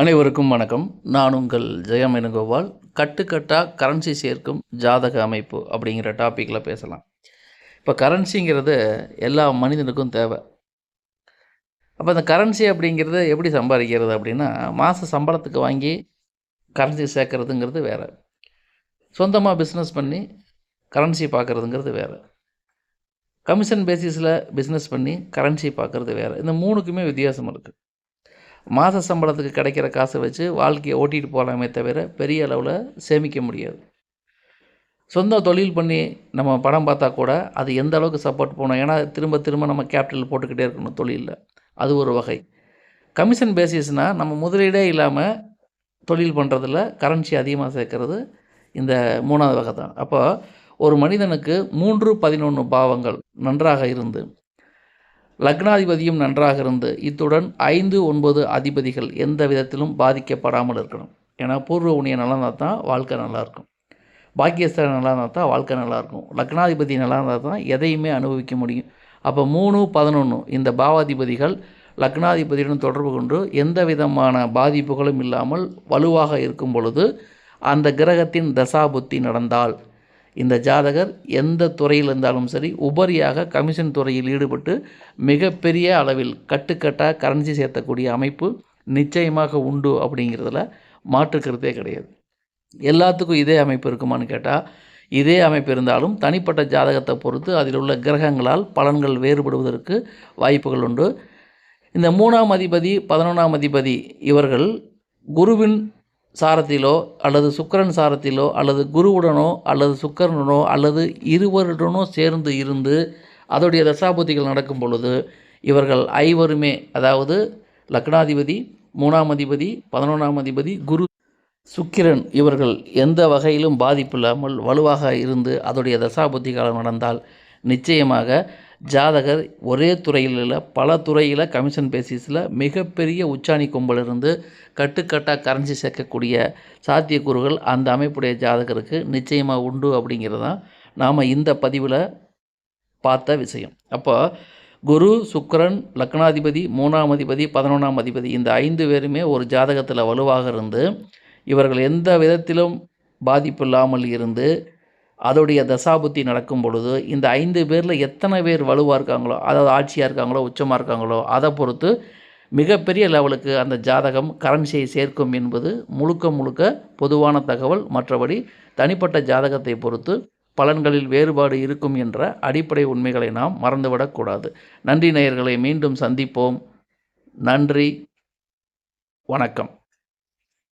அனைவருக்கும் வணக்கம். நான் உங்கள் ஜெயமேனுகோபால் கட்டுக்கட்டாக கரன்சி சேர்க்கும் ஜாதக அமைப்பு அப்படிங்கிற டாப்பிக்கில் பேசலாம். இப்போ கரன்சிங்கிறது எல்லா மனிதனுக்கும் தேவை. அப்போ இந்த கரன்சி அப்படிங்கிறது எப்படி சம்பாதிக்கிறது அப்படின்னா மாத சம்பளத்துக்கு வாங்கி கரன்சி சேர்க்குறதுங்கிறது வேறு. சொந்தமாக பிஸ்னஸ் பண்ணி கரன்சி பார்க்குறதுங்கிறது வேறு. கமிஷன் பேசிஸில் பிஸ்னஸ் பண்ணி கரன்சி பார்க்குறது வேறு. இந்த மூணுக்குமே வித்தியாசம் இருக்குது மாத சம்பளத்துக்கு கிடைக்கிற காசை வச்சு வாழ்க்கையை ஓட்டிகிட்டு போகலாமே தவிர பெரிய அளவில் சேமிக்க முடியாது. சொந்த தொழில் பண்ணி நம்ம படம் பார்த்தா கூட அது எந்த அளவுக்கு சப்போர்ட் பண்ணணும்? ஏன்னா திரும்ப திரும்ப நம்ம கேபிட்டல் போட்டுக்கிட்டே இருக்கணும் தொழிலில். அது ஒரு வகை. கமிஷன் பேசிஸ்னால் நம்ம முதலீடே இல்லாமல் தொழில் பண்ணுறதில் கரன்சி அதிகமாக சேர்க்கறது இந்த மூணாவது வகை தான். அப்போ ஒரு மனிதனுக்கு மூன்று பதினொன்று பாவங்கள் நன்றாக இருந்து லக்னாதிபதியும் நன்றாக இருந்து இத்துடன் ஐந்து ஒன்பது அதிபதிகள் எந்த விதத்திலும் பாதிக்கப்படாமல் இருக்கணும். ஏன்னா பூர்வ உணிய நல்லா இருந்தால் தான் வாழ்க்கை நல்லாயிருக்கும் பாக்கியஸ்தர் நல்லா இருந்தால் தான் வாழ்க்கை நல்லாயிருக்கும் லக்னாதிபதி நல்லா இருந்தால் தான் எதையுமே அனுபவிக்க முடியும். அப்போ மூணு பதினொன்று இந்த பாவாதிபதிகள் லக்னாதிபதியுடன் தொடர்பு கொண்டு எந்த விதமான பாதிப்புகளும் இல்லாமல் வலுவாக இருக்கும் பொழுது அந்த கிரகத்தின் தசாபுத்தி நடந்தால் இந்த ஜாதகர் எந்த துறையில் இருந்தாலும் சரி உபரியாக கமிஷன் துறையில் ஈடுபட்டு மிகப்பெரிய அளவில் கட்டுக்கட்டாக கரன்சி சேர்த்தக்கூடிய அமைப்பு நிச்சயமாக உண்டு அப்படிங்கிறதுல மாற்றுக்கிறதே கிடையாது. எல்லாத்துக்கும் இதே அமைப்பு இருக்குமான்னு கேட்டால் இதே அமைப்பு இருந்தாலும் தனிப்பட்ட ஜாதகத்தை பொறுத்து அதில் உள்ள கிரகங்களால் பலன்கள் வேறுபடுவதற்கு வாய்ப்புகள் உண்டு. இந்த மூணாம் அதிபதி பதினொன்றாம் அதிபதி இவர்கள் குருவின் சாரத்திலோ அல்லது சுக்கரன் சாரத்திலோ அல்லது குருவுடனோ அல்லது சுக்கரனுடனோ அல்லது இருவருடனோ சேர்ந்து இருந்து அதோடைய தசாபுத்திகள் நடக்கும் பொழுது இவர்கள் ஐவருமே அதாவது லக்னாதிபதி மூணாம் அதிபதி பதினொன்றாம் அதிபதி குரு சுக்கிரன் இவர்கள் எந்த வகையிலும் பாதிப்பில்லாமல் வலுவாக இருந்து அதோடைய தசாபுத்தி காலம் நடந்தால் நிச்சயமாக ஜாதகர் ஒரே துறையில் இல்லை பல துறையில் கமிஷன் பேசிஸில் மிகப்பெரிய உச்சாணி கொம்பிலிருந்து கட்டுக்கட்டாக கரன்சி சேர்க்கக்கூடிய சாத்தியக்கூறுகள் அந்த அமைப்புடைய ஜாதகருக்கு நிச்சயமாக உண்டு அப்படிங்கிறது தான் நாம் இந்த பதிவில் பார்த்த விஷயம். அப்போ குரு சுக்கரன் லக்னாதிபதி மூணாம் அதிபதி பதினொன்றாம் அதிபதி இந்த ஐந்து பேருமே ஒரு ஜாதகத்தில் வலுவாக இருந்து இவர்கள் எந்த விதத்திலும் பாதிப்பு இல்லாமல் இருந்து அதோடைய தசாபுத்தி நடக்கும் பொழுது இந்த ஐந்து பேரில் எத்தனை பேர் வலுவாக இருக்காங்களோ அதாவது ஆட்சியாக இருக்காங்களோ உச்சமாக இருக்காங்களோ அதை பொறுத்து மிகப்பெரிய லெவலுக்கு அந்த ஜாதகம் கரன்சியை சேர்க்கும் என்பது முழுக்க முழுக்க பொதுவான தகவல். மற்றபடி தனிப்பட்ட ஜாதகத்தை பொறுத்து பலன்களில் வேறுபாடு இருக்கும் என்ற அடிப்படை உண்மைகளை நாம் மறந்துவிடக்கூடாது நன்றி நேயர்களை மீண்டும் சந்திப்போம். நன்றி. வணக்கம்.